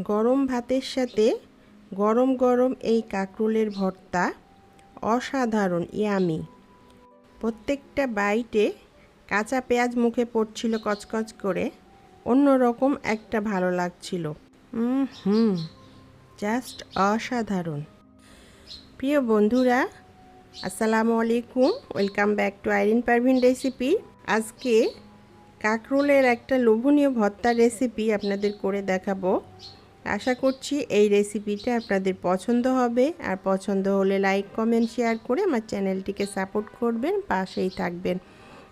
গরম ভাতের সাথে গরম গরম এই কাঁকরোলের ভর্তা অসাধারণ, ইয়ামি। প্রত্যেকটা বাইটে কাঁচা পেঁয়াজ মুখে পড়ছিল কচকচ করে, অন্যরকম একটা ভালো লাগছিল। হুম, জাস্ট অসাধারণ। প্রিয় বন্ধুরা, আসসালামু আলাইকুম, welcome back to Irin Parvin recipe. আজকে কাঁকরোলের একটা লোভনীয় ভর্তার রেসিপি আপনাদের করে দেখাবো। আশা করছি এই রেসিপিটা আপনাদের পছন্দ হবে। আর পছন্দ হলে লাইক কমেন্ট শেয়ার করে আমার চ্যানেলটিকে সাপোর্ট করবেন, পাশেই থাকবেন।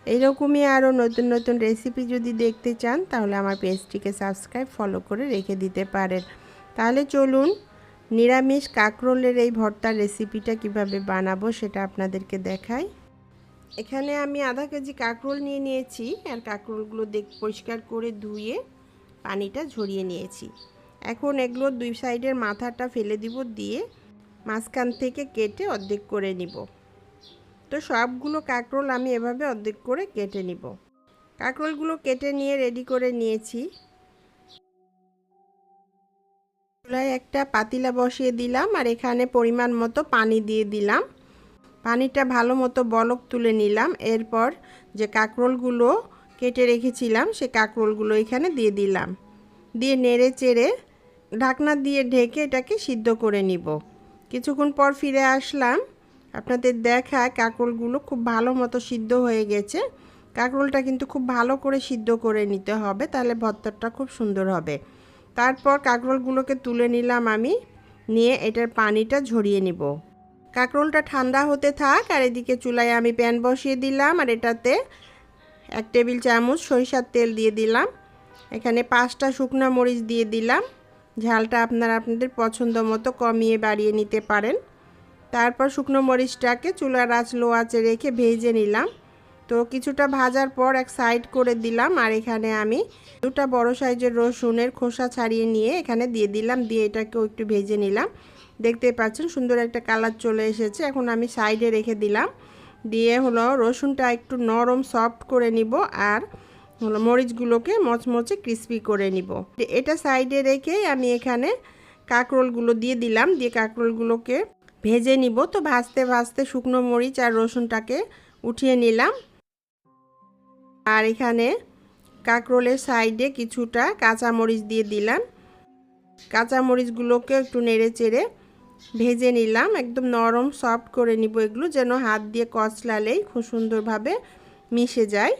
এইরকমই আরও নতুন নতুন রেসিপি যদি দেখতে চান, তাহলে আমার পেজটিকে সাবস্ক্রাইব ফলো করে রেখে দিতে পারেন। তাহলে চলুন নিরামিষ কাঁকরোলের এই ভর্তার রেসিপিটা কীভাবে বানাবো সেটা আপনাদেরকে দেখাই। এখানে আমি আধা কেজি কাঁকরোল নিয়ে নিয়েছি, আর কাঁকরোলগুলো দেখ, পরিষ্কার করে ধুয়ে পানিটা ঝরিয়ে নিয়েছি। এখন এগুলো দুই সাইডের মাথাটা ফেলে দিব দিয়ে মাঝখান থেকে কেটে অর্ধেক করে নিব। তো সবগুলো কাঁকরোল আমি এভাবে অর্ধেক করে কেটে নিব। কাঁকরোলগুলো কেটে নিয়ে রেডি করে নিয়েছি। চুলায় একটা পাতিলা বসিয়ে দিলাম আর এখানে পরিমাণ মতো পানি দিয়ে দিলাম। পানিটা ভালো মতো বলক তুলে নিলাম। এরপর যে কাঁকরোলগুলো কেটে রেখেছিলাম, সে কাঁকরোলগুলো এখানে দিয়ে দিলাম। দিয়ে নেড়ে চেড়ে ঢাকনা দিয়ে ঢেকে এটাকে সিদ্ধ করে নিব। কিছুক্ষণ পর ফিরে আসলাম। আপনাদের দেখা কাঁকরোলগুলো খুব ভালো মতো সিদ্ধ হয়ে গেছে। কাঁকরোলটা কিন্তু খুব ভালো করে সিদ্ধ করে নিতে হবে, তাহলে ভর্তাটা খুব সুন্দর হবে। তারপর কাঁকরোলগুলোকে তুলে নিলাম আমি, নিয়ে এটার পানিটা ঝরিয়ে নিব। কাঁকরোলটা ঠান্ডা হতে থাক, আর এদিকে চুলায় আমি প্যান বসিয়ে দিলাম, আর এটাতে এক টেবিল চামচ সরিষার তেল দিয়ে দিলাম। এখানে পাঁচটা শুকনো মরিচ দিয়ে দিলাম। ঝালটা আপনারা আপনাদের পছন্দ মতো কমিয়ে বাড়িয়ে নিতে পারেন। তারপর শুকনো মরিচটাকে চুলার আঁচ লো আঁচে রেখে ভেজে নিলাম। তো কিছুটা ভাজার পর এক সাইড করে দিলাম আর এখানে আমি দুটা বড় সাইজের রসুনের খোসা ছাড়িয়ে নিয়ে এখানে দিয়ে দিলাম, দিয়ে এটাকেও একটু ভেজে নিলাম। দেখতে পাচ্ছেন সুন্দর একটা কালার চলে এসেছে, এখন আমি সাইডে রেখে দিলাম। দিয়ে হলো রসুনটা একটু নরম সফট করে নিব আর মরিচগুলোকে মচমচে ক্রিস্পি করে নিব। এটা সাইডে রেখে আমি এখানে কাঁকরোলগুলো দিয়ে দিলাম, দিয়ে কাঁকরোলগুলোকে ভেজে নিব। তো ভাজতে ভাজতে শুকনো মরিচ আর রসুনটাকে উঠিয়ে নিলাম। আর এখানে কাঁকরোলের সাইডে কিছুটা কাঁচা মরিচ দিয়ে দিলাম। কাঁচা মরিচগুলোকে একটু নেড়ে চেড়ে ভেজে নিলাম। একদম নরম সফট করে নিব এগুলো, যেন হাত দিয়ে কচলালেই খুব সুন্দরভাবে মিশে যায়।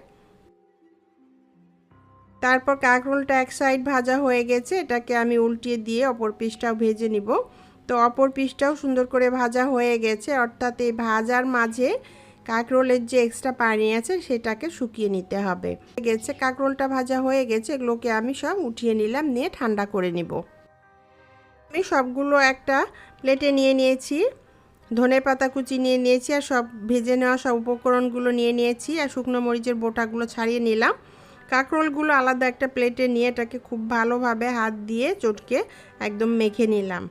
তারপর কাঁকরোলটা এক সাইড ভাজা হয়ে গেছে, এটাকে আমি উল্টিয়ে দিয়ে অপর পিসটাও ভেজে নিব। তো অপর পিসটাও সুন্দর করে ভাজা হয়ে গেছে, অর্থাৎ এই ভাজার মাঝে কাঁকরোলের যে এক্সট্রা পানি আছে সেটাকে শুকিয়ে নিতে হবে। গেছে কাঁকরোলটা ভাজা হয়ে গেছে, এগুলোকে আমি সব উঠিয়ে নিলাম, নিয়ে ঠান্ডা করে নিব। আমি সবগুলো একটা প্লেটে নিয়ে নিয়েছি ধনে পাতা কুচি নিয়ে নিয়েছি, আর সব ভেজে নেওয়া সব উপকরণগুলো নিয়ে নিয়েছি, আর শুকনো মরিচের বোটাগুলো ছাড়িয়ে নিলাম। কাঁকরোলগুলো আলাদা একটা প্লেটে নিয়ে এটাকে খুব ভালোভাবে হাত দিয়ে চটকে একদম মেখে নিলাম।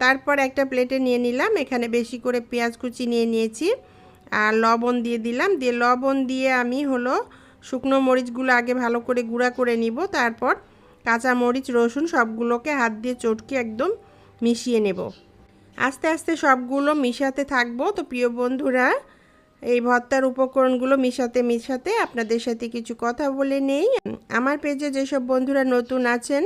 তারপর একটা প্লেটে নিয়ে নিলাম, এখানে বেশি করে পেঁয়াজ কুচি নিয়ে নিয়েছি আর লবণ দিয়ে দিলাম। দিয়ে লবণ দিয়ে আমি হলো শুকনো মরিচগুলো আগে ভালো করে গুঁড়া করে নিব, তারপর কাঁচা মরিচ, রসুন সবগুলোকে হাত দিয়ে চটকে একদম মিশিয়ে নেব। আস্তে আস্তে সবগুলো মিশাতে থাকব। তো প্রিয় বন্ধুরা এই ভর্তার উপকরণগুলো মিশাতে মিশাতে আপনাদের সাথে কিছু কথা বলে নেই। আমার পেজে যেসব বন্ধুরা নতুন আছেন,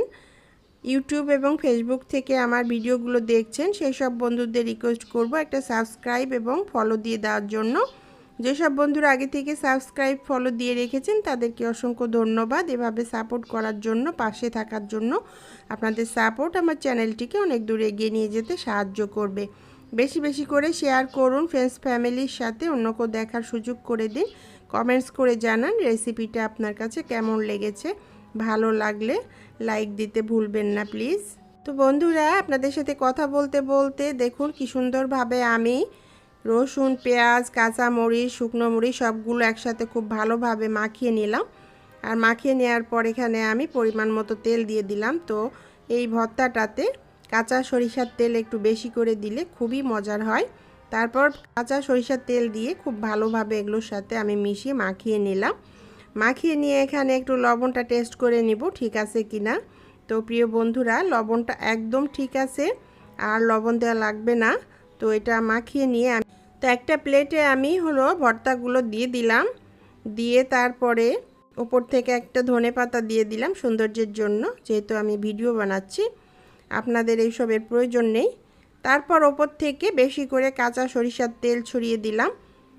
ইউটিউব এবং ফেসবুক থেকে আমার ভিডিওগুলো দেখছেন সেই সব বন্ধুদের রিকোয়েস্ট করব একটা সাবস্ক্রাইব এবং ফলো দিয়ে দেওয়ার জন্য। যেসব বন্ধুরা আগে থেকে সাবস্ক্রাইব ফলো দিয়ে রেখেছেন, তাদেরকে অসংখ্য ধন্যবাদ এভাবে সাপোর্ট করার জন্য, পাশে থাকার জন্য। আপনাদের সাপোর্ট আমার চ্যানেলটিকে অনেক দূরে এগিয়ে নিয়ে যেতে সাহায্য করবে। বেশি বেশি করে শেয়ার করুন ফ্রেন্ডস ফ্যামিলির সাথে, অন্য কেউ দেখার সুযোগ করে দিন। কমেন্টস করে জানান রেসিপিটা আপনার কাছে কেমন লেগেছে, ভালো লাগলে লাইক দিতে ভুলবেন না প্লিজ তো বন্ধুরা, আপনাদের সাথে কথা বলতে বলতে দেখুন কি সুন্দরভাবে আমি রসুন, পেঁয়াজ কাঁচা মরিচ শুকনো মরিচ সবগুলো একসাথে খুব ভালোভাবে মাখিয়ে নিলাম। আর মাখিয়ে নেওয়ার পর এখানে আমি পরিমাণ মতো তেল দিয়ে দিলাম। তো এই ভর্তাটাতে কাঁচা সরিষার তেল একটু বেশি করে দিলে খুবই মজার হয়। তারপর কাঁচা সরিষার তেল দিয়ে খুব ভালোভাবে এগুলোর সাথে আমি মিশিয়ে মাখিয়ে নিলাম। মাখিয়ে নিয়ে এখানে একটু লবণটা টেস্ট করে নিব, ঠিক আছে কি না তো প্রিয় বন্ধুরা, লবণটা একদম ঠিক আছে, আর লবণ দেওয়া লাগবে না। তো এটা মাখিয়ে নিয়ে আমি তো একটা প্লেটে আমি হলো ভর্তাগুলো দিয়ে দিলাম। দিয়ে তারপরে ওপর থেকে একটা ধনে পাতা দিয়ে দিলাম সৌন্দর্যের জন্য, যেহেতু আমি ভিডিও বানাচ্ছি। আপনাদের এইসবের প্রয়োজন নেই। তারপর ওপর থেকে বেশি করে কাঁচা সরিষার তেল ছড়িয়ে দিলাম।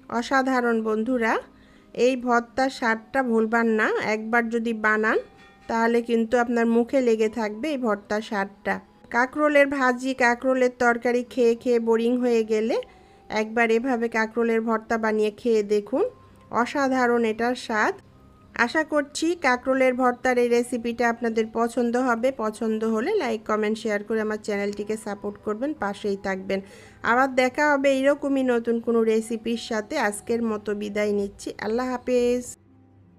অসাধারণ বন্ধুরা, এই ভর্তার স্বাদটা ভুলবার না। একবার যদি বানান, তাহলে কিন্তু আপনার মুখে লেগে থাকবে এই ভর্তার স্বাদটা। কাঁকরোলের ভাজি, কাঁকরোলের তরকারি খেয়ে খেয়ে বোরিং হয়ে গেলে একবার এভাবে কাঁকরোলের ভর্তা বানিয়ে খেয়ে দেখুন। অসাধারণ এটার স্বাদ। আশা করছি কাকরোলের ভর্তার এই রেসিপিটা আপনাদের পছন্দ হবে। পছন্দ হলে লাইক কমেন্ট শেয়ার করে আমার চ্যানেলটিকে সাপোর্ট করবেন, পাশেই থাকবেন। আবার দেখা হবে এইরকমই নতুন কোনো রেসিপির সাথে। আজকের মতো বিদায় নিচ্ছি। আল্লাহ হাফেজ।